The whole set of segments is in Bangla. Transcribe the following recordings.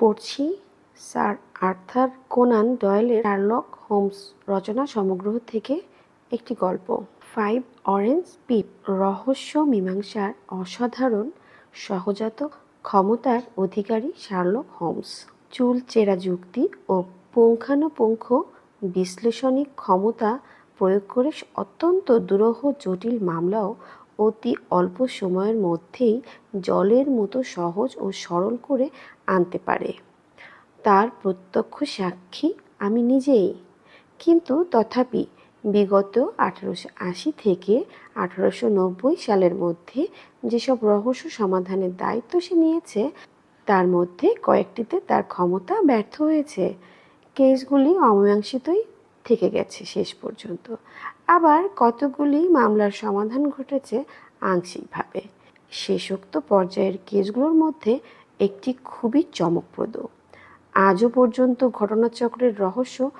পড়ছি। স্যার আর্থার কোনান ডয়েলের শার্লক হোমস রচনা সমগ্র থেকে একটি গল্প। ফাইভ অরেঞ্জ পিপ রহস্য মীমাংসার অসাধারণ সহজাত ক্ষমতার অধিকারী শার্লক হোমস। চুল চেরা যুক্তি ও পুঙ্খানুপুঙ্খ বিশ্লেষণিক ক্ষমতা প্রয়োগ করে অত্যন্ত দুরূহ জটিল মামলাও অতি অল্প সময়ের মধ্যেই জলের মতো সহজ ও সরল করে আনতে পারে। তার প্রত্যক্ষ সাক্ষী আমি নিজেই। কিন্তু তথাপি বিগত আঠারোশো আশি থেকে আঠারোশো নব্বই সালের মধ্যে যেসব রহস্য সমাধানের দায়িত্ব সে নিয়েছে, তার মধ্যে কয়েকটিতে তার ক্ষমতা ব্যর্থ হয়েছে। কেসগুলি অমীমাংসিতই থেকে গেছে শেষ পর্যন্ত। আবার কতগুলি মামলার সমাধান ঘটেছে আংশিকভাবে। শেষোক্ত পর্যায়ের কেসগুলোর মধ্যে একটি খুবই চমকপ্রদ। আজও পর্যন্ত ঘটনাচক্রের রহস্য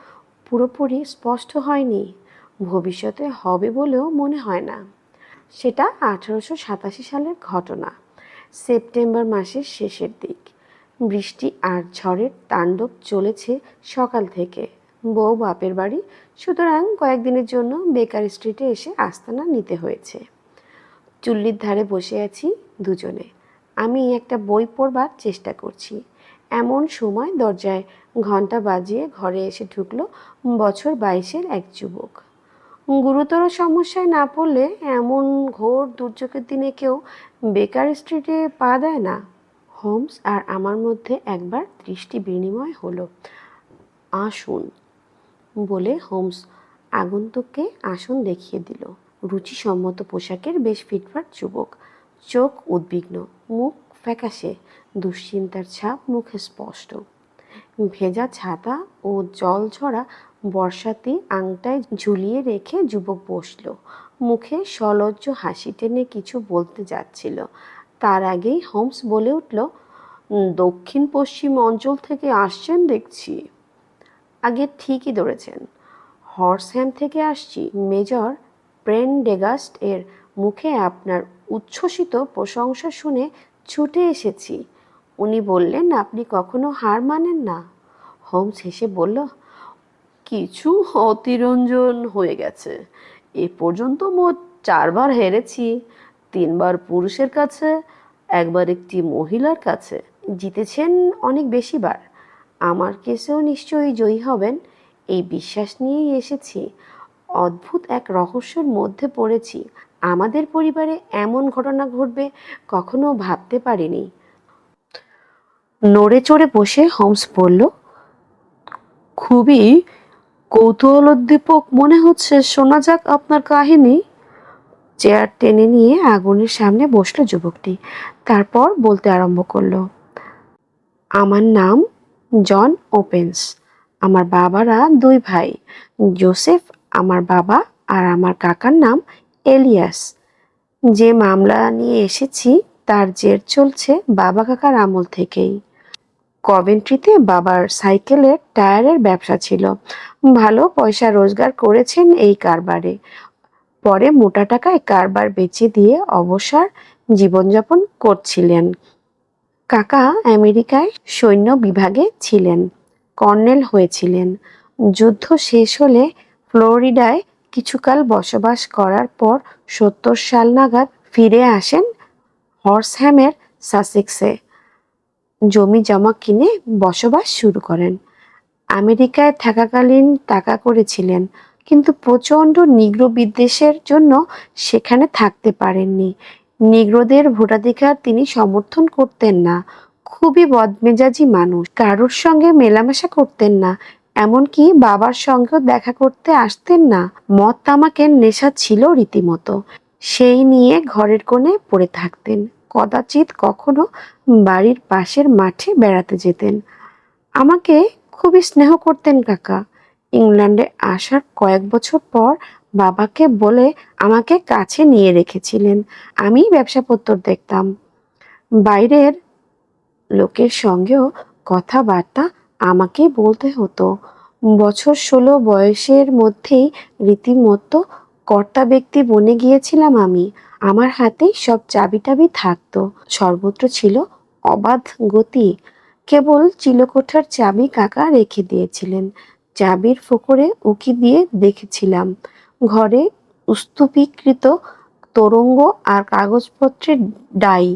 পুরোপুরি স্পষ্ট হয়নি। ভবিষ্যতে হবে বলেও মনে হয় না। সেটা আঠারোশো সাতাশি সালের ঘটনা, সেপ্টেম্বর মাসের শেষের দিক। বৃষ্টি আর ঝড়ের তাণ্ডব চলেছে সকাল থেকে। বউ বাপের বাড়ি। সুতরাং কয়েকদিনের জন্য বেকার স্ট্রিটে এসে আস্তানা নিতে হয়েছে। চুল্লির ধারে বসে আছি দুজনে। আমি একটা বই পড়বার চেষ্টা করছি। এমন সময় দরজায় ঘণ্টা বাজিয়ে ঘরে এসে ঢুকলো বছর বাইশের এক যুবক। গুরুতর সমস্যায় না পড়লে এমন ঘোর দুর্যোগের দিনে কেউ বেকার স্ট্রিটে পা দেয় না। হোমস আর আমার মধ্যে একবার দৃষ্টি বিনিময় হলো। আসুন। বলে হোমস আগন্তুককে আসন দেখিয়ে দিল। রুচিসম্মত পোশাকের বেশ ফিটফাট যুবক। চোখ উদ্বিগ্ন, মুখ ফ্যাকাশে, দুশ্চিন্তার ছাপ মুখে স্পষ্ট। ভেজা ছাতা ও জল ঝরা বর্ষাতে আংটায় ঝুলিয়ে রেখে যুবক বসল। মুখে সলজ্জ হাসি টেনে কিছু বলতে যাচ্ছিল। তার আগেই হোমস বলে উঠল দক্ষিণ পশ্চিম অঞ্চল থেকে আসছেন দেখছি। আগে ঠিকই ধরেছেন। হর্সহ্যাম থেকে আসছি মেজর প্রেনডেগাস্ট এর মুখে আপনার উচ্ছ্বসিত প্রশংসা শুনে ছুটে এসেছি। উনি বললেন, আপনি কখনো হার মানেন না। হোমস হেসে বলল, কিছু অতিরঞ্জন হয়ে গেছে। এ পর্যন্ত মোট চারবার হেরেছি। তিনবার পুরুষের কাছে, একবার একটি মহিলার কাছে। জিতেছেন অনেক বেশিবার। আমার কেসেও নিশ্চয়ই জয়ী হবেন। এই বিশ্বাস নিয়েই এসেছি। অদ্ভুত এক রহস্যের মধ্যে পড়েছি। আমাদের পরিবারে এমন ঘটনা ঘটবে কখনো ভাবতে পারিনি। নড়ে চড়ে বসে হোমস বলল, খুবই কৌতূহলোদ্দীপক মনে হচ্ছে। শোনা যাক আপনার কাহিনী। চেয়ার টেনে নিয়ে আগুনের সামনে বসল যুবকটি। তারপর বলতে আরম্ভ করল, আমার নাম জন ওপেন্স, আমার বাবারা দুই ভাই, জোসেফ, আমার বাবা আর আমার কাকার নাম এলিয়াস। যে মামলা নিয়ে এসেছি, তার জের চলছে বাবা কাকার আমল থেকেই। কভেন্ট্রিতে বাবার সাইকেলের টায়ারের ব্যবসা ছিল। ভালো পয়সা রোজগার করেছেন এই কারবারে। পরে মোটা টাকায় কারবার বেচে দিয়ে অবসর জীবনযাপন করছিলেন। কাকা আমেরিকায় সৈন্য বিভাগে ছিলেন, কর্নেল হয়েছিলেন। যুদ্ধ শেষ হলে ফ্লোরিডায় কিছুকাল বসবাস করার পর সত্তর সাল নাগাদ ফিরে আসেন হর্সহ্যামের সাসেক্সে। জমি জমা কিনে বসবাস শুরু করেন। আমেরিকায় থাকাকালীন টাকা করেছিলেন, কিন্তু প্রচণ্ড নিগ্র বিদ্বেষের জন্য সেখানে থাকতে পারেননি। নিগ্রোদের ভোটাধিকার তিনি সমর্থন করতেন না। খুবই বদমেজাজি মানুষ। কারোর সঙ্গে মেলামেশা করতেন না, এমনকি বাবার সঙ্গেও দেখা করতে আসতেন না। মদ তামাকের নেশা ছিল রীতিমতো। সেই নিয়ে ঘরের কোণে পড়ে থাকতেন। কদাচিৎ কখনো বাড়ির পাশের মাঠে বেড়াতে যেতেন। আমাকে খুবই স্নেহ করতেন কাকা। ইংল্যান্ডে আসার কয়েক বছর পর বাবাকে বলে আমাকে কাছে নিয়ে রেখেছিলেন। আমি ব্যবসাপত্র দেখতাম। বাইরের লোকের সঙ্গেও কথাবার্তা আমাকে বলতে হতো। বছর ষোলো বয়সের মধ্যেই রীতিমতো কর্তা ব্যক্তি বনে গিয়েছিলাম আমি। আমার হাতেই সব চাবি টাবি থাকতো। সর্বত্র ছিল অবাধ গতি। কেবল চিলকোঠার চাবি কাকা রেখে দিয়েছিলেন। চাবির ফোকরে উকি দিয়ে দেখেছিলাম। ঘরে স্তূপীকৃত তোরঙ্গ আর কাগজপত্রের ডাই।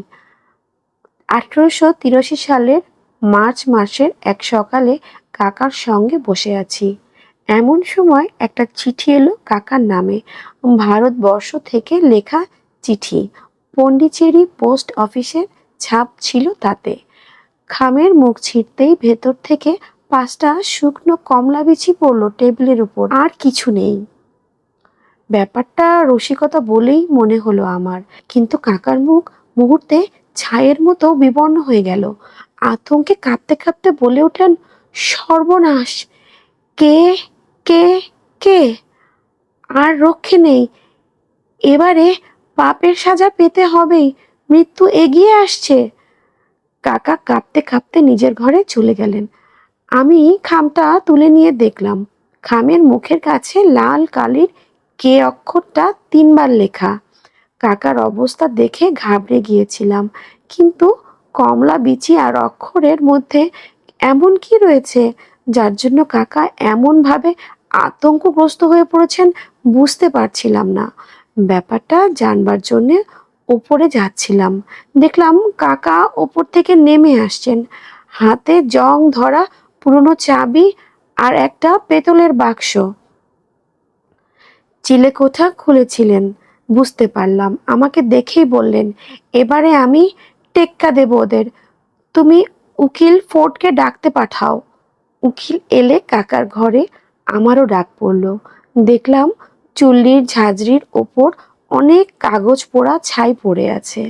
আঠেরোশো তিরাশি সালের মার্চ মাসের এক সকালে কাকার সঙ্গে বসে আছি। এমন সময় একটা চিঠি এলো কাকার নামে। ভারতবর্ষ থেকে লেখা চিঠি। পন্ডিচেরি পোস্ট অফিসের ছাপ ছিল তাতে। খামের মুখ ছিঁড়তেই ভেতর থেকে পাঁচটা শুকনো কমলা বিচি পড়ল টেবিলের উপর। আর কিছু নেই। ব্যাপারটা রসিকতা বলেই মনে হলো আমার। কিন্তু কাকার মুখ মুহূর্তে ছায়ের মতো বিবর্ণ হয়ে গেল। আতঙ্কে কাঁপতে কাঁপতে বলে ওঠেন, সর্বনাশ! কে কে কে? আর রক্ষে নেই। এবারে পাপের সাজা পেতে হবেই। মৃত্যু এগিয়ে আসছে। কাকা কাঁপতে কাঁপতে নিজের ঘরে চলে গেলেন। আমি খামটা তুলে নিয়ে দেখলাম। খামের মুখের কাছে লাল কালির কে অক্ষরটা তিনবার লেখা। কাকার অবস্থা দেখে ঘাবড়ে গিয়েছিলাম। কিন্তু কমলা, বিচি আর অক্ষরের মধ্যে এমন কি রয়েছে, যার জন্য কাকা এমনভাবে আতঙ্কগ্রস্ত হয়ে পড়েছেন বুঝতে পারছিলাম না। ব্যাপারটা জানবার জন্যে ওপরে যাচ্ছিলাম। দেখলাম কাকা ওপর থেকে নেমে আসছেন। হাতে জং ধরা, পুরনো চাবি আর একটা পেতলের বাক্স। চিলেকোঠা খুলেছিলেন? বুঝতে পারলাম। আমাকে দেখেই বললেন, এবারে আমি টেক্কা দেব ওদের। তুমি উকিল ফোর্টকে ডাকতে পাঠাও। উকিল এলে কাকার ঘরে আমারও ডাক পড়ল। দেখলাম চুল্লির ঝাঁঝরির ওপর অনেক কাগজ পোড়া ছাই পড়ে আছে।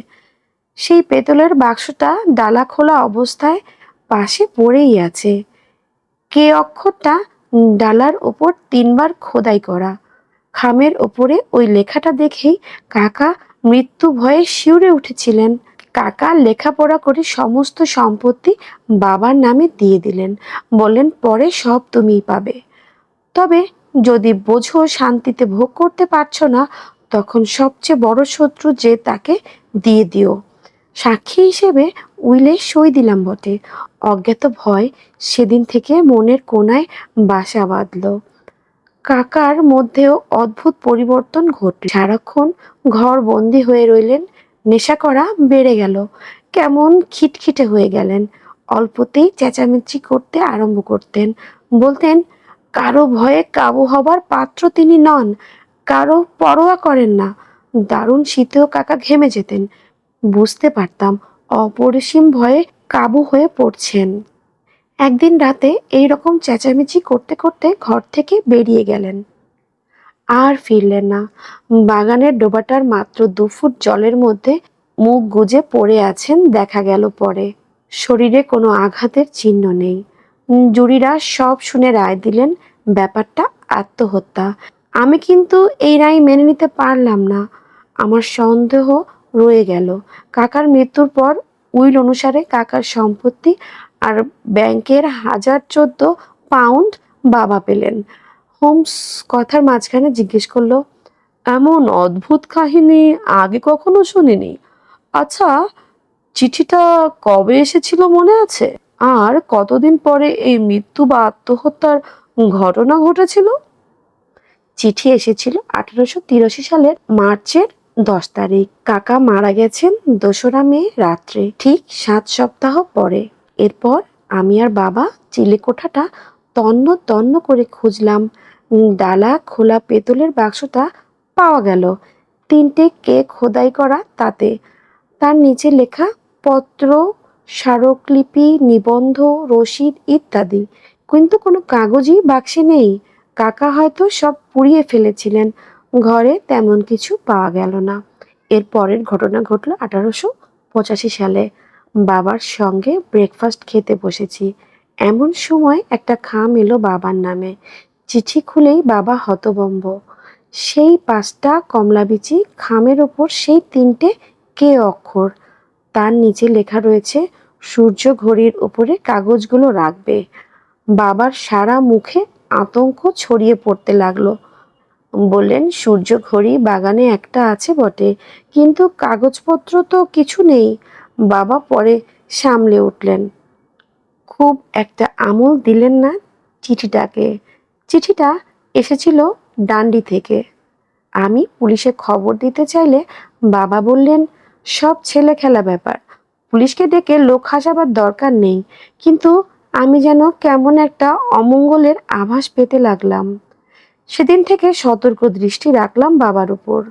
সেই পেতলের বাক্সটা ডালা খোলা অবস্থায় পাশে পড়েই আছে। কে অক্ষরটা ডালার ওপর তিনবার খোদাই করা। খামের ওপরে ওই লেখাটা দেখেই কাকা মৃত্যু ভয়ে শিউরে উঠেছিলেন। কাকা লেখাপড়া করে সমস্ত সম্পত্তি বাবার নামে দিয়ে দিলেন। বললেন, পরে সব তুমিই পাবে। তবে যদি বোঝো শান্তিতে ভোগ করতে পারছ না, তখন সবচেয়ে বড় শত্রু যে তাকে দিয়ে দিও। সাক্ষী হিসেবে উইলে সই দিলাম বটে। অজ্ঞাত ভয় সেদিন থেকে মনের কোনায় বাসা বাঁধল। কাকার মধ্যেও অদ্ভুত পরিবর্তন ঘটল। সারাক্ষণ ঘর বন্দি হয়ে রইলেন, নেশা করা বেড়ে গেল, কেমন খিটখিটে হয়ে গেলেন। অল্পতেই চেঁচামেচি করতে আরম্ভ করতেন। বলতেন, কারও ভয়ে কাবু হবার পাত্র তিনি নন, কারও পরোয়া করেন না। দারুণ শীতেও কাকা ঘেমে যেতেন। বুঝতে পারতাম, অপরিসীম ভয়ে কাবু হয়ে পড়ছেন। একদিন রাতে এই রকম চেঁচামেচি করতে করতে ঘর থেকে বেরিয়ে গেলেন। আর ফিরলেন না। বাগানের ডোবাটার মাত্র দু ফুট জলের মধ্যে মুখ গুজে পড়ে আছেন দেখা গেল পরে। শরীরে কোনো আঘাতের চিহ্ন নেই। জুরিরা সব শুনে রায় দিলেন, ব্যাপারটা আত্মহত্যা। আমি কিন্তু এই রায় মেনে নিতে পারলাম না। আমার সন্দেহ রয়ে গেল। কাকার মৃত্যুর পর উইল অনুসারে কাকার সম্পত্তি আর ব্যাংকের হাজার চোদ্দ পাউন্ড বাবা পেলেন। হোমস কথার মাঝখানে জিজ্ঞেস করল, এমন অদ্ভুত কাহিনী আগে কখনো শুনিনি? আচ্ছা চিঠিটা কবে এসেছিল মনে আছে? আর কতদিন পরে এই মৃত্যু বা আত্মহত্যার ঘটনা ঘটেছিল? চিঠি এসেছিল আঠারোশো তিরাশি সালের মার্চের দশ তারিখ। কাকা মারা গেছেন দোসরা মে রাত্রে, ঠিক সাত সপ্তাহ পরে। এরপর আমি আর বাবা চিলেকোঠাটা তন্ন তন্ন করে খুঁজলাম। ডালা খোলা পেতলের বাক্সটা পাওয়া গেল। তিনটে কেক খোদাই করা তাতে। তার নিচে লেখা পত্র, স্মারকলিপি, নিবন্ধ, রসিদ ইত্যাদি। কিন্তু কোনো কাগজই বাক্সে নেই। কাকা হয়তো সব পুড়িয়ে ফেলেছিলেন। ঘরে তেমন কিছু পাওয়া গেল না। এর পরের ঘটনা ঘটল আঠারোশো পঁচাশি সালে। বাবার সঙ্গে ব্রেকফাস্ট খেতে বসেছি। এমন সময় একটা খাম এলো বাবার নামে। চিঠি খুলেই বাবা হতবম্ব সেই পাঁচটা কমলাবিচি খামের ওপর সেই তিনটে কে অক্ষর? তার নিচে লেখা রয়েছে, সূর্য ঘড়ির উপরে কাগজগুলো রাখবে। বাবার সারা মুখে আতঙ্ক ছড়িয়ে পড়তে লাগল। বললেন, সূর্য ঘড়ি বাগানে একটা আছে বটে, কিন্তু কাগজপত্র তো কিছু নেই। বাবা পরে সামলে উঠলেন। খুব একটা আমল দিলেন না চিঠিটাকে। চিঠিটা এসেছিল ডান্ডি থেকে। আমি পুলিশে খবর দিতে চাইলে বাবা বললেন, সব ছেলে খেলা ব্যাপার। পুলিশকে ডেকে লোক হাসাবার দরকার নেই। কিন্তু আমি যেন কেমন একটা অমঙ্গলের আভাস পেতে লাগলাম। সেদিন থেকে সতর্ক দৃষ্টি রাখলাম বাবার উপর।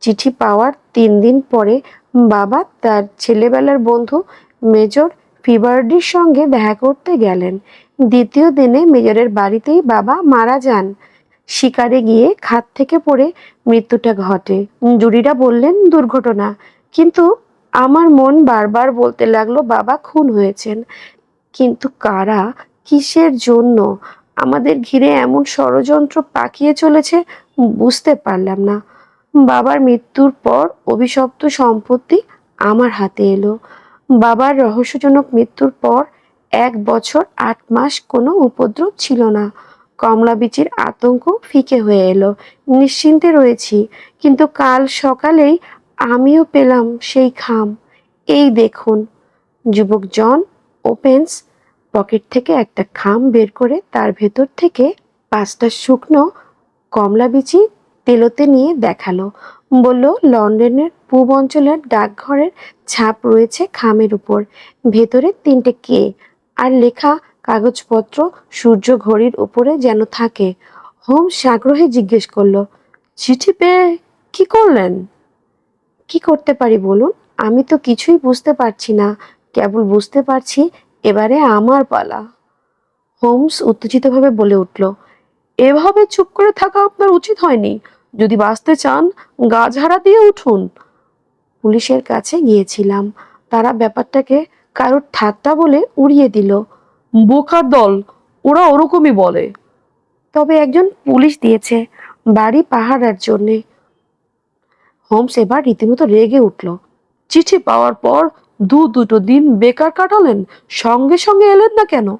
চিঠি পাওয়ার তিন দিন পরে বাবা তার ছেলেবেলার বন্ধু মেজর ফিবার্ডির সঙ্গে দেখা করতে গেলেন। দ্বিতীয় দিনে মেজরের বাড়িতেই বাবা মারা যান। শিকারে গিয়ে খাত থেকে পড়ে মৃত্যুটা ঘটে। জুরিরা বললেন, দুর্ঘটনা। কিন্তু আমার মন বারবার বলতে লাগল, বাবা খুন হয়েছেন। কিন্তু কারা, কিসের জন্য? আমাদের ঘিরে এমন ষড়যন্ত্র পাকিয়ে চলেছে, বুঝতে পারলাম না। বাবার মৃত্যুর পর অভিশপ্ত সম্পত্তি আমার হাতে এলো। বাবার রহস্যজনক মৃত্যুর পর এক বছর আট মাস কোনো উপদ্রব ছিল না। কমলা বিচির আতঙ্ক ফিকে হয়ে এলো। নিশ্চিন্তে রয়েছি, কিন্তু কাল সকালেই আমিও পেলাম সেই খাম। এই দেখুন, যুবক জন ওপেন্স পকেট থেকে একটা খাম বের করে তার ভেতর থেকে পাঁচটা শুকনো কমলা বিচি তেলোতে নিয়ে দেখাল। বলল, লন্ডনের পূব অঞ্চলের ডাকঘরের ছাপ রয়েছে খামের উপর। ভেতরে তিনটে কে, আর লেখা কাগজপত্র সূর্য ঘড়ির উপরে যেন থাকে। হোমস আগ্রহে জিজ্ঞেস করল, চিঠি পেয়ে কি করলেন? কি করতে পারি বলুন? আমি তো কিছুই বুঝতে পারছি না। কেবল বুঝতে পারছি এবারে আমার পালা। হোমস উত্তেজিতভাবে বলে উঠল এভাবে চুপ করে থাকা আপনার উচিত হয়নি। যদি বাঁচতে চান গা ঝাড়া দিয়ে উঠুন। পুলিশের কাছে গিয়েছিলাম। তারা ব্যাপারটাকে কারোর ঠাট্টা বলে উড়িয়ে দিল। বোকার দল, ওরা ওরকমই বলে। তবে একজন পুলিশ দিয়েছে বাড়ি পাহারার জন্যে। হোমস এবার রীতিমতো রেগে উঠল। চিঠি পাওয়ার পর দু দুটো দিন বেকার কাটালেন, সঙ্গে সঙ্গে এলেন না কেন?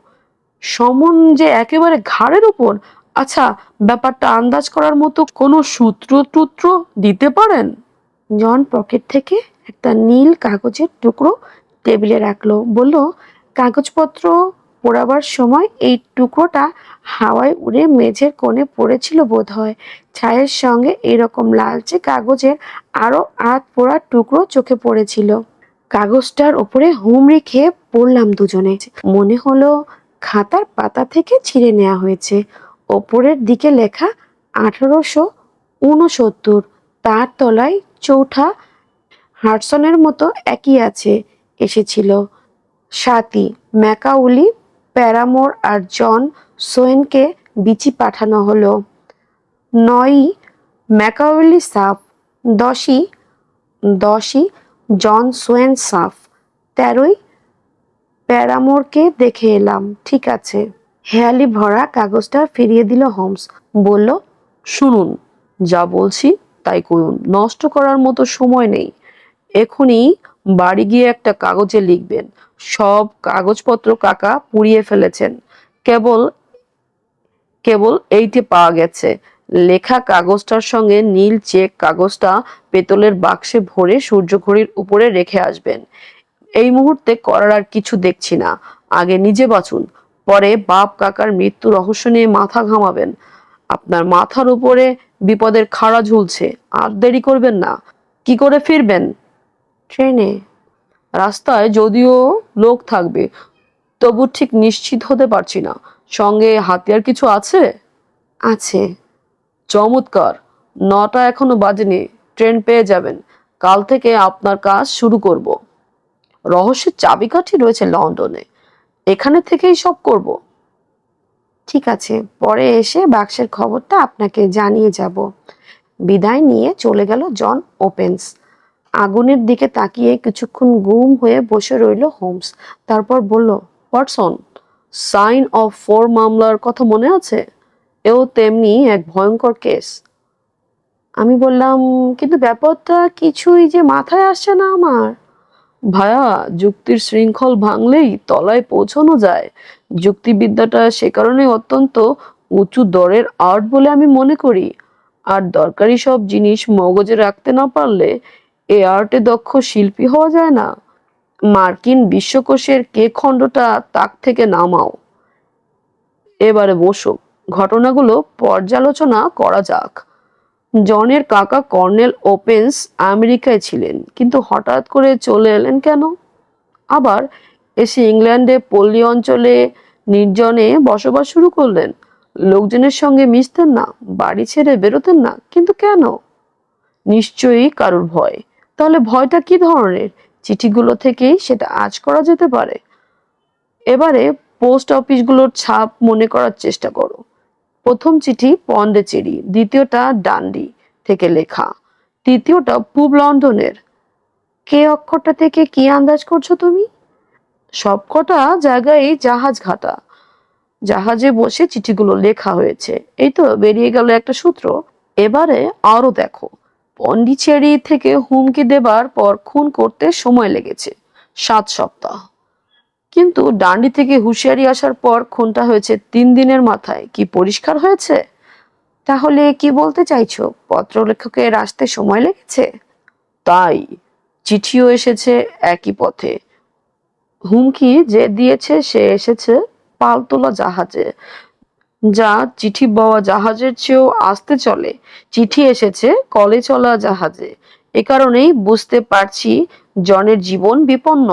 সমন যে একেবারে ঘাড়ের উপর আচ্ছা ব্যাপারটা আন্দাজ করার মতো কোনো সূত্র টুত্র দিতে পারেন? জন পকেট থেকে একটা নীল কাগজের টুকরো টেবিলে রাখল। বলল, কাগজপত্র পোড়াবার সময় এই টুকরোটা হাওয়ায় উড়ে মেঝের কোণে পড়েছিল বোধ হয় ছায়ের সঙ্গে এরকম লালচে কাগজের আরও আধ পোড়া টুকরো চোখে পড়েছিল। কাগজটার ওপরে হুমড়ি খেয়ে পড়লাম দুজনে। মনে হলো, খাতার পাতা থেকে ছিঁড়ে নেওয়া হয়েছে। ওপরের দিকে লেখা আঠারোশো ঊনসত্তর, তার তলায় চৌঠা হার্সনের মতো একই আছে, এসেছিল। সাতই ম্যাকাউলি, প্যারামোর আর জন সোয়েনকে বিচি পাঠানো হলো। নয়ই ম্যাকাউলি সাফ, দশই দশই জন সোয়েন সাফ, তেরোই প্যারামোরকে দেখে এলাম, ঠিক আছে। হেয়ালি ভরা কাগজটা ফিরিয়ে দিল হোমস। বলল, শুনুন, যা বলছি তাই করুন। নষ্ট করার মতো সময় নেই। এখনই বাড়ি গিয়ে একটা কাগজে লিখবেন। সব কাগজপত্র কাকা পুড়িয়ে ফেলেছেন। কেবল কেবল এইটি পাওয়া গেছে। লেখা কাগজটার সঙ্গে নীল চেক কাগজটা পেতলের বাক্সে ভরে সূর্যঘড়ির উপরে রেখে আসবেন। এই মুহূর্তে করার আর কিছু দেখছি না। আগে নিজে বাঁচুন। পরে বাপ কাকার মৃত্যু রহস্য নিয়ে মাথা ঘামাবেন। আপনার মাথার উপরে বিপদের খাড়া ঝুলছে আর দেরি করবেন না। কি করে ফিরবেন? ট্রেনে। রাস্তায় যদিও লোক থাকবে তবু ঠিক নিশ্চিত হতে পারছি না। সঙ্গে হাতিয়ার কিছু আছে? আছে। চমৎকার। নটা এখনও বাজেনি ট্রেন পেয়ে যাবেন। কাল থেকে আপনার কাজ শুরু করব। রহস্যের চাবিকাঠি রয়েছে লন্ডনে। এখানে থেকেই সব করব। ঠিক আছে, পরে এসে বাক্সের খবরটা আপনাকে জানিয়ে যাব। বিদায় নিয়ে চলে গেল জন ওপেন্স। আগুনের দিকে তাকিয়ে কিছুক্ষণ গুম হয়ে বসে রইল হোমস। তারপর বলল, ওয়াটসন, সাইন অফ ফোর মামলার কথা মনে আছে? এও তেমনি এক ভয়ঙ্কর কেস। আমি বললাম, কিন্তু ব্যাপারটা কিছুই যে মাথায় আসছে না আমার। ভায়া, যুক্তির শৃঙ্খল ভাঙলেই তলায় পৌঁছানো যায়। যুক্তিবিদ্যাটা সে কারণে অত্যন্ত উঁচু দরের আর্ট বলে আমি মনে করি। আর দরকারি সব জিনিস মগজে রাখতে না পারলে এ আর্টে দক্ষ শিল্পী হওয়া যায় না। মার্কিন বিশ্বকোষের কে খণ্ডটা তাক থেকে নামাও। এবারে বসো, ঘটনাগুলো পর্যালোচনা করা যাক। জনের কাকা কর্নেল ওপেন্স আমেরিকায় ছিলেন, কিন্তু হঠাৎ করে চলে এলেন কেন? আবার এসে ইংল্যান্ডে পল্লী অঞ্চলে নির্জনে বসবাস শুরু করলেন। লোকজনের সঙ্গে মিশতেন না, বাড়ি ছেড়ে বেরোতেন না, কিন্তু কেন? নিশ্চয়ই কারোর ভয়। তাহলে ভয়টা কি ধরনের? চিঠিগুলো থেকেই সেটা আজ করা যেতে পারে। এবারে পোস্ট অফিসগুলোর ছাপ মনে করার চেষ্টা করো। প্রথম চিঠি পন্ডেচেরি, দ্বিতীয়টা ডান্ডি থেকে লেখা। তৃতীয়টা পূব লন্ডনের কে অক্ষরটা থেকে কি আন্দাজ করছ তুমি? সবকটা জায়গায় জাহাজ ঘাটা। জাহাজে বসে চিঠিগুলো লেখা হয়েছে। এই তো বেরিয়ে গেল একটা সূত্র। এবারে আরও দেখো। পন্ডিচেরি থেকে হুমকি দেবার পর খুন করতে সময় লেগেছে। সাত সপ্তাহ। কিন্তু ডান্ডি থেকে হুঁশিয়ারি আসার পর খুনটা হয়েছে তিন দিনের মাথায়। কি পরিষ্কার হয়েছে? তাহলে কি বলতে চাইছো? পত্রলেখকের আসতে সময় লেগেছে? তাই, চিঠিও এসেছে একই পথে। হুমকি যে দিয়েছে সে এসেছে পালতোলা জাহাজে, যা চিঠি বওয়া জাহাজের চেয়েও আসতে চলে। চিঠি এসেছে কলে চলা জাহাজে। এ কারণেই বুঝতে পারছি জনের জীবন বিপন্ন।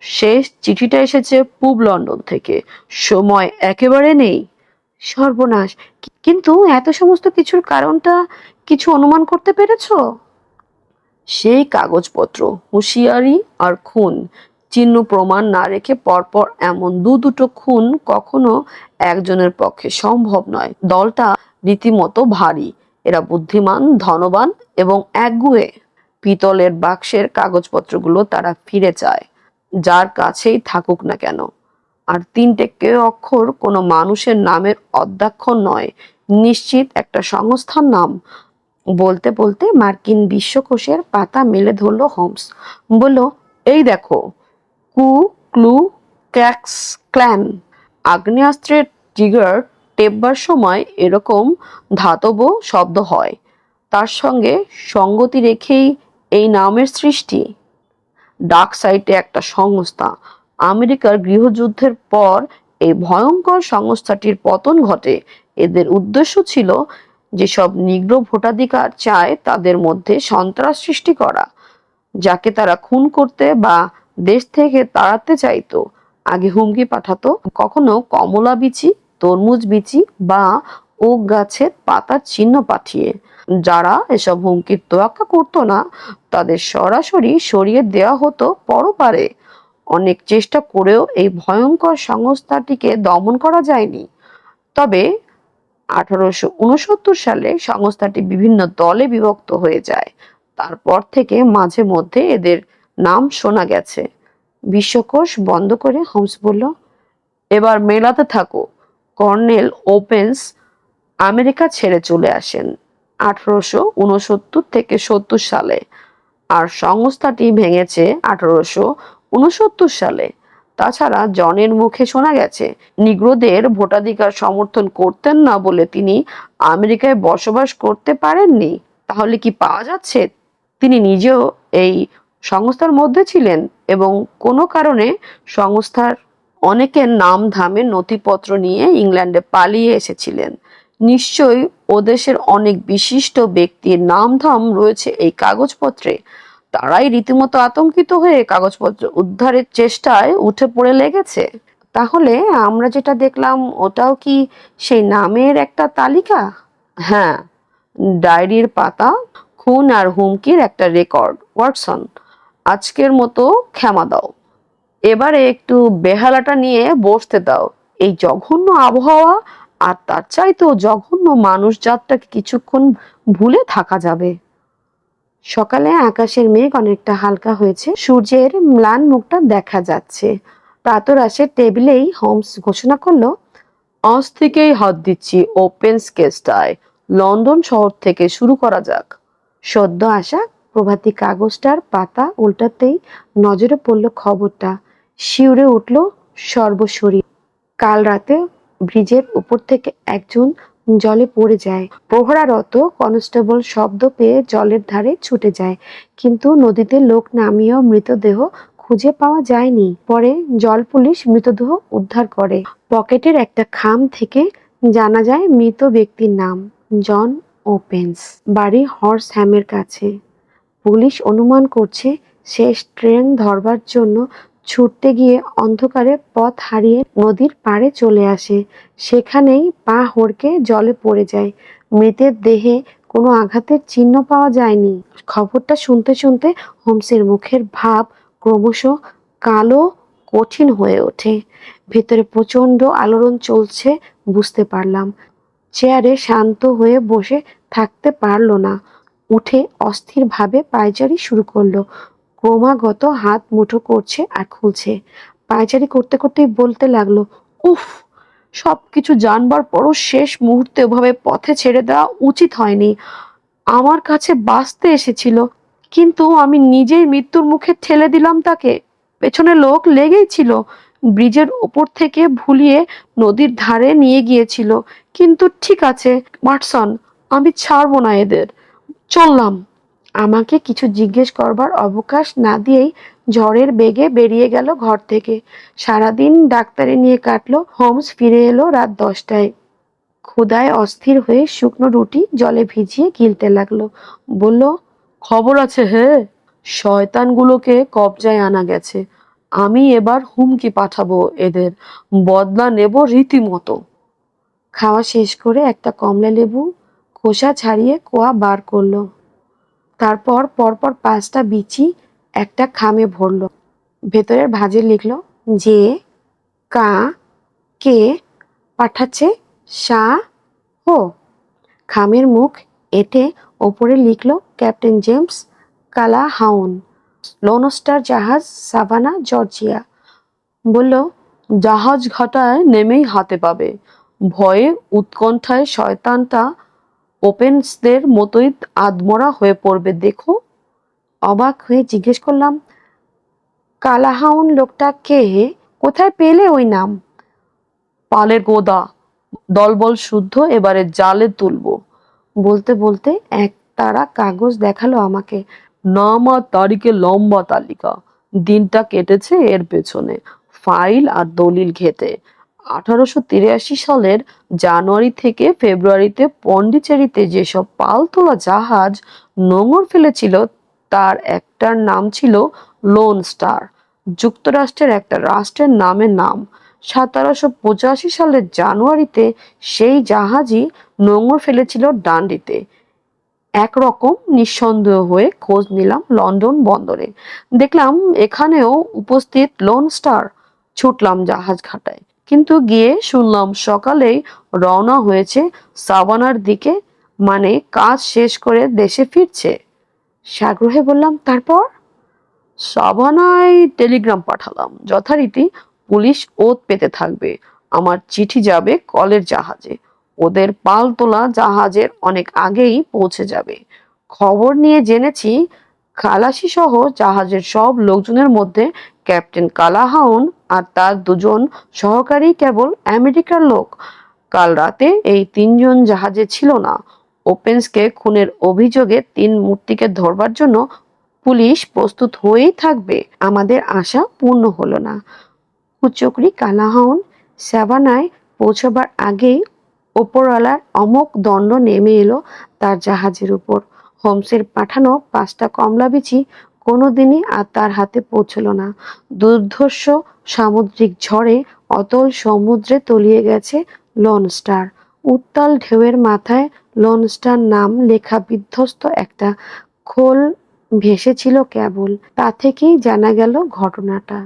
শেষ চিঠিটা এসেছে পূব লন্ডন থেকে। সময় একেবারে নেই। সর্বনাশ। কিন্তু এত সমস্ত কিছুর কারণটা কিছু অনুমান করতে পেরেছ? সেই কাগজপত্র, হুঁশিয়ারি আর খুন, চিহ্ন প্রমাণ না রেখে পরপর এমন দু দুটো খুন কখনো একজনের পক্ষে সম্ভব নয়। দলটা রীতিমতো ভারী। এরা বুদ্ধিমান, ধনবান এবং একগুয়ে। পিতলের বাক্সের কাগজপত্রগুলো তারা ফিরে চায়। যার কাছেই থাকুক না কেন। আর তিনটে কে অক্ষর কোনো মানুষের নামের অধ্যাক্ষর নয়, নিশ্চিত একটা সংস্থার নাম। বলতে বলতে মার্কিন বিশ্বকোষের পাতা মেলে ধরল হোমস। বলল, এই দেখো, কু, ক্লু, ক্যাক্স, ক্ল্যান, আগ্নেয়াস্ত্রের ট্রিগার টেপবার সময় এরকম ধাতব শব্দ হয়। তার সঙ্গে সঙ্গতি রেখেই এই নামের সৃষ্টি। ডার্ক সাইটে একটা সংস্থা। আমেরিকার গৃহযুদ্ধের পর এই ভয়ঙ্কর সংস্থাটির পতন ঘটে। এদের উদ্দেশ্য ছিল যেসব নিগ্র ভোটাধিকার চায় তাদের মধ্যে সন্ত্রাস সৃষ্টি করা, যাকে তারা খুন করতে বা দেশ থেকে তাড়াতে চাইতো। আগে হুমকি পাঠাতো কখনো কমলা বিচি, তরমুজ বিচি বা ওক গাছের পাতার চিহ্ন পাঠিয়ে। যারা এসব হুমকির তোয়াক্কা করতো না, তাদের সরাসরি সরিয়ে দেওয়া হতো পরপারে। অনেক চেষ্টা করেও এই ভয়ঙ্কর সংস্থাটিকে দমন করা যায়নি। তবে আঠারোশো উনসত্তর সালে সংস্থাটি বিভিন্ন দলে বিভক্ত হয়ে যায়। তারপর থেকে মাঝে মধ্যে এদের নাম শোনা গেছে। বিশ্বকোষ বন্ধ করে হোমস বলল, এবার মেলাতে থাকো। কর্নেল ওপেন্স আমেরিকা ছেড়ে চলে আসেন। আঠারোশো উনসত্তর থেকে সত্তর সালে আর সংস্থাটি ভেঙেছে আঠারোশো উনসত্তর সালে। তাছাড়া জনের মুখে শোনা গেছে, নিগ্রোদের ভোটাধিকার সমর্থন করতেন না বলে তিনি আমেরিকায় বসবাস করতে পারেননি। তাহলে কি পাওয়া যাচ্ছে? তিনি নিজেও এই সংস্থার মধ্যে ছিলেন এবং কোনো কারণে সংস্থার অনেকের নাম ধামে নথিপত্র নিয়ে ইংল্যান্ডে পালিয়ে এসেছিলেন। নিশ্চয়ই ও দেশের অনেক বিশিষ্ট ব্যক্তির নাম ধাম রয়েছে এই কাগজপত্রে। তারাই রীতিমতো আতঙ্কিত হয়ে কাগজপত্র উদ্ধারের চেষ্টায় উঠে পড়ে লেগেছে। তাহলে আমরা যেটা দেখলাম, ওটাও কি সেই নামের একটা তালিকা? হ্যাঁ ডায়েরির পাতা, খুন আর হুমকির একটা রেকর্ড। ওয়াটসন, আজকের মতো ক্ষমা দাও। এবারে একটু বেহালাটা নিয়ে বসতে দাও। এই জঘন্য আবহাওয়া আর তার চাইতেও জঘন্য মানুষ জাতটাকে কিছুক্ষণ ভুলে থাকা যাবে। সকালে আকাশের মেঘ অনেকটা হালকা হয়েছে, সূর্যের ম্লান মুখটা দেখা যাচ্ছে। প্রাতরাশের টেবিলেই হোমস ঘোষণা করল, আজ থেকেই হাত দিচ্ছি ওপেন স্কেচটায়। লন্ডন শহর থেকে শুরু করা যাক। সদ্য আসা প্রভাতী কাগজটার পাতা উল্টাতেই নজরে পড়ল খবরটা। শিউরে উঠল সর্বশরীর। কাল রাতে ব্রিজের উপর থেকে একজন জলে পড়ে যায়। প্রহরারত কনস্টেবল শব্দ পেয়ে জলের ধারে ছুটে যায়, কিন্তু নদীতে লোক নামিয়েও মৃতদেহ খুঁজে পাওয়া যায়নি। পরে জল পুলিশ মৃতদেহ উদ্ধার করে। পকেটের একটা খাম থেকে জানা যায় মৃত ব্যক্তির নাম জন ওপেন্স। বাড়ি হর্স হ্যামের কাছে। পুলিশ অনুমান করছে, শেষ ট্রেন ধরবার জন্য ছুটতে গিয়ে অন্ধকারে পথ হারিয়ে নদীর পাড়ে চলে আসে। সেখানেই পা হড়কে জলে পড়ে যায়। মৃতের দেহে কোনো আঘাতের চিহ্ন পাওয়া যায়নি। খবরটা শুনতে শুনতে হোমসের মুখের ভাব ক্রমশ কালো, কঠিন হয়ে ওঠে। ভেতরে প্রচণ্ড আলোড়ন চলছে বুঝতে পারলাম। চেয়ারে শান্ত হয়ে বসে থাকতে পারল না। উঠে অস্থিরভাবে পায়চারি শুরু করল। ক্রমাগত হাত মুঠো করছে আর খুলছে। পায়চারি করতে করতেই বলতে লাগল, উফ, সবকিছু জানবার পরও শেষ মুহূর্তে ওভাবে পথে ছেড়ে দেওয়া উচিত হয়নি। আমার কাছে বাঁচতে এসেছিল, কিন্তু আমি নিজেই মৃত্যুর মুখে ঠেলে দিলাম তাকে। পেছনে লোক লেগেই ছিল, ব্রিজের ওপর থেকে ভুলিয়ে নদীর ধারে নিয়ে গিয়েছিল। কিন্তু ঠিক আছে মাটসন আমি ছাড়বো না এদের। চললাম। আমাকে কিছু জিজ্ঞেস করবার অবকাশ না দিয়েই ঝড়ের বেগে বেরিয়ে গেল ঘর থেকে। সারাদিন ডাক্তারে নিয়ে কাটলো, হোমস ফিরে এলো রাত দশটায়। ক্ষুদায় অস্থির হয়ে শুকনো রুটি জলে ভিজিয়ে গিলতে লাগল। বলল, খবর আছে হে, শয়তানগুলোকে কবজায় আনা গেছে। আমি এবার হুমকি পাঠাবো এদের। বদলা নেব রীতিমতো। খাওয়া শেষ করে একটা কমলা লেবু খোসা ছাড়িয়ে কোয়া বার করল। তারপর পরপর পাঁচটা বিচি একটা খামে ভরল। ভেতরের ভাঁজে লিখলো, যে, কা, কে পাঠাচ্ছে, সা, হো। খামের মুখ এঁটে ওপরে লিখল, ক্যাপ্টেন জেমস কালা হাউন লোনস্টার জাহাজ সাভানা, জর্জিয়া। বলল, জাহাজ ঘাটায় নেমেই হাতে পাবে। ভয়ে উৎকণ্ঠায় শয়তানটা ওপেন্সদের মতোই আদমরা হয়ে পড়বে। দেখো, অবাক হয়ে জিজ্ঞেস করলাম, কালাহাউন লোকটা কে? কোথায় পেলে ওই নাম? পালের গোদা, দলবল শুদ্ধ, এবারে জালে তুলবো। বলতে বলতে এক তারা কাগজ দেখাল আমাকে, নাম তারিখে লম্বা তালিকা, দিনটা কেটেছে এর পেছনে, ফাইল আর দলিল ঘেটে। আঠারোশো তিরাশি সালের জানুয়ারি থেকে ফেব্রুয়ারিতে পন্ডিচেরিতে যেসব পালতোলা জাহাজ নোঙর ফেলেছিল, তার একটার নাম ছিল লোন স্টার। যুক্তরাষ্ট্রের একটা রাষ্ট্রের নামে নাম। সতেরোশো পঁচাশি সালের জানুয়ারিতে সেই জাহাজই নোঙর ফেলেছিল ডান্ডিতে। একরকম নিঃসন্দেহ হয়ে খোঁজ নিলাম লন্ডন বন্দরে। দেখলাম এখানেও উপস্থিত লোন স্টার ছুটলাম জাহাজ ঘাটায়। কিন্তু গিয়ে শুনলাম সকালেই রওনা হয়েছে সাবানার দিকে মানে কাজ শেষ করে দেশে ফিরছে। সাগ্রহে বললাম, তারপর? সাবানায় টেলিগ্রাম পাঠালাম। যথারীতি পুলিশ ওত পেতে থাকবে। আমার চিঠি যাবে কলের জাহাজে। ওদের পালতোলা জাহাজের অনেক আগেই পৌঁছে যাবে। খবর নিয়ে জেনেছি খালাসি সহ জাহাজের সব লোকজনের মধ্যে ক্যাপ্টেন কালাহাউন আর তার দুজন সহকারী কেবল আমেরিকার লোক। কাল রাতে এই তিনজন জাহাজে ছিল না। ওপেন্সকে খুনের অভিযোগে তিন মূর্তিকে ধরবার জন্য পুলিশ প্রস্তুত হয়েই থাকবে। আমাদের আশা পূর্ণ হলো না। কুচকরি কালাহাউন সাবানায় পৌঁছবার আগেই ওপরওয়ালার অমোক দণ্ড নেমে এলো তার জাহাজের উপর। হোমসের পাঠানো পাঁচটা কমলা বিচি কোনোদিনই আর তার হাতে পৌঁছলো না। দুর্ধর্ষ সামুদ্রিক ঝড়ে অতল সমুদ্রে তলিয়ে গেছে লন স্টার উত্তাল ঢেউয়ের মাথায় লন স্টার নাম লেখা বিধ্বস্ত একটা খোল ভেসেছিল কেবল। তা থেকেই জানা গেল ঘটনাটা।